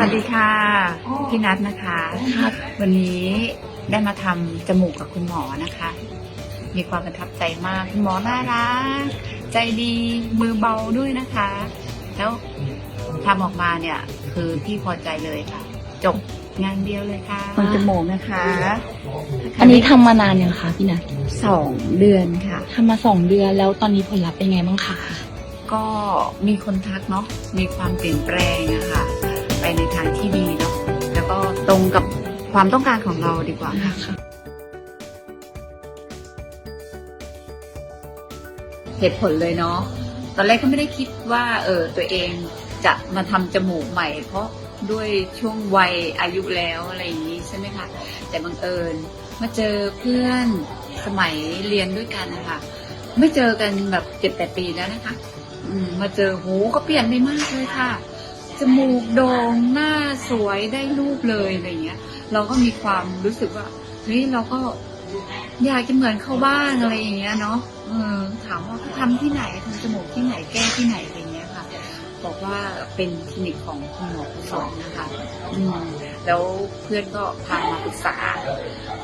วัสดีค่ะ พี่นัทนะคะครับวันนี้ได้มาทำจมูกกับคุณหมอนะคะ มีความประทับใจมากคุณหมอน่ารักใจดีมือเบาด้วยนะคะ แล้วทำออกมาเนี่ย คือพี่พอใจเลยค่ะ จบงานเดียวเลยค่ะทำจมูกนะคะอันนี้ทำมานานยังคะพี่นัทสองเดือนค่ะ ทำมาสองเดือนแล้วตอนนี้ผลลัพธ์เป็นไงบ้างคะ ก็มีคนทักเนาะมีความเปลี่ยนแปลงอะค่ะ ไปในทางที่ดีเนาะแล้วก็ตรงกับความต้องการของเราดีกว่าค่ะเหตุผลเลยเนาะ ตอนแรกก็ไม่ได้คิดว่าเออตัวเองจะมาทำจมูกใหม่ เพราะด้วยช่วงวัยอายุแล้วอะไรอย่างนี้ใช่ไหมคะ แต่บังเอิญมาเจอเพื่อนสมัยเรียนด้วยกันนะคะไม่เจอกันแบบเจ็ดแปดปีแล้วนะคะ อืมมาเจอหูก็เปลี่ยนไปมากเลยค่ะ จมูกโด่งหน้าสวยได้รูปเลยอะไรเงี้ย เราก็มีความรู้สึกว่าเฮ้ยเราก็อยากจะเหมือนเขาบ้างอะไรอย่างเงี้ยเนาะเออถามว่าทำที่ไหนทำจมูกที่ไหนแก้ที่ไหนอะไรเงี้ยค่ะ บอกว่าเป็นคลินิกของคุณหมอกุศลนะคะอืมแล้วเพื่อนก็พามาปรึกษา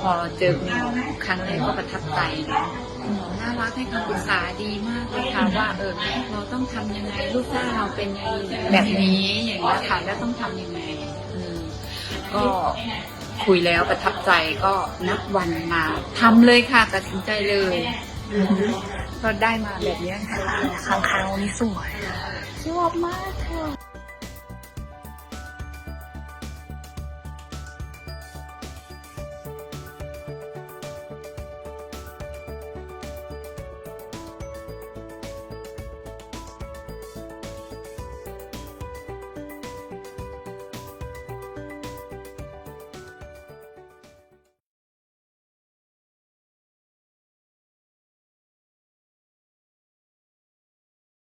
พอเจอคุณหมอครั้งแรกก็ประทับใจเนาะ คุณหมอน่ารักให้คำปรึกษาดีมากเลยค่ะว่าเออเราต้องทำยังไงรูปหน้าเราเป็นยังไงแบบนี้อย่างนี้ยค่ะแล้วต้องทำยังไงอืมก็คุยแล้วประทับใจก็นับวันมาทำเลยค่ะตัดสินใจเลยอืมก็ได้มาแบบเนี้ยค่ะข้างๆนี่สวย ชอบมากค่ะ